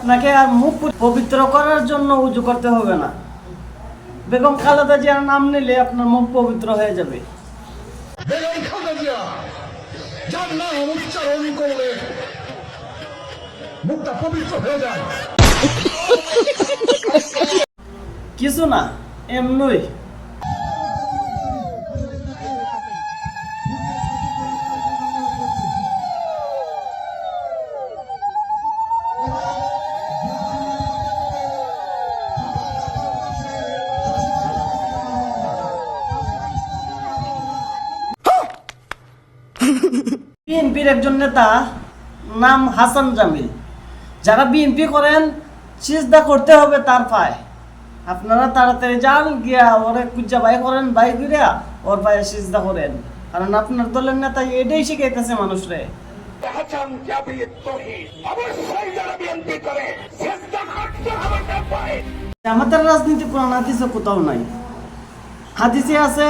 আপনাকে আর মুখ পবিত্র করার জন্য উজু করতে হবে না। বেগম খালেদা জিয়ার নাম নিলে আপনার মুখ পবিত্র হয়ে যাবে। বেগম খালেদা জিয়া যার নাম উচ্চারণ করলে মুখটা পবিত্র হয়ে যায়। কিছু না এমনই। বিএনপির একজন নেতা নাম হাসান জামিল। যারা বিএনপি করেন সিজদা করতে হবে তার পায়। আপনারা তাড়াতাড়ি যান গিয়া ওরে কুজ্জা বাই করেন বাই করিয়া ওর পায়ে সিজদা করেন। কারণ আপনার দলের নেতা এটাই শিখাইতেছে মানুষরে। আমাদের রাজনীতি কোরআন হাদিসে কোথাও নাই। হাদিসে আছে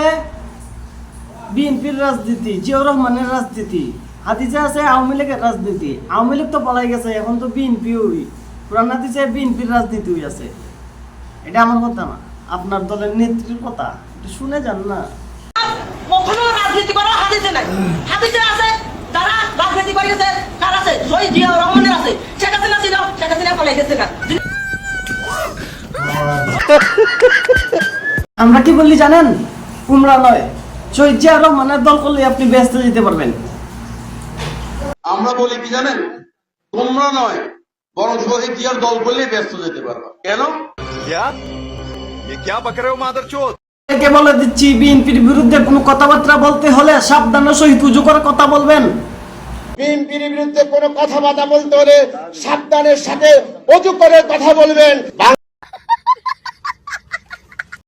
বিএনপির রাজনীতি জিয়াউর রহমানের রাজনীতি হাদিসে আছে আওয়ামী লীগের রাজনীতি। আওয়ামী লীগ তো পলাই গেছে এখন তো বিএনপি ওই। কোরআন হাদিসে বিএনপির রাজনীতি হই আছে। এটা আমার কথা না আপনার দলের নেত্রীর কথা। এটা শুনে যান না। কখনো রাজনীতি হাদিসে নাই। হাদিসে আছে যারা রাজনীতি করে গেছে কার আছে? শহীদ জিয়া রহমানের আছে। শেখ হাসিনা ছিল শেখ হাসিনা পলাই গেছে না আমরা কি বললি জানেন? কুমড়া নয়। শহীদ দল করলে আপনি ব্যস্ত যেতে পারবেন। আমরা বলি কি জানেন? তোমরা নয় বরং দল করলে ব্যস্ত যেতে পারবা। কেন? বলে দিচ্ছি বিএনপির বিরুদ্ধে কোনো কথাবার্তা বলতে হলে সাবধানে সহিত উজু করে কথা বলবেন। বিএনপির বিরুদ্ধে কোনো কথাবার্তা বলতে হলে সাবধানের সাথে অজু করে কথা বলবেন।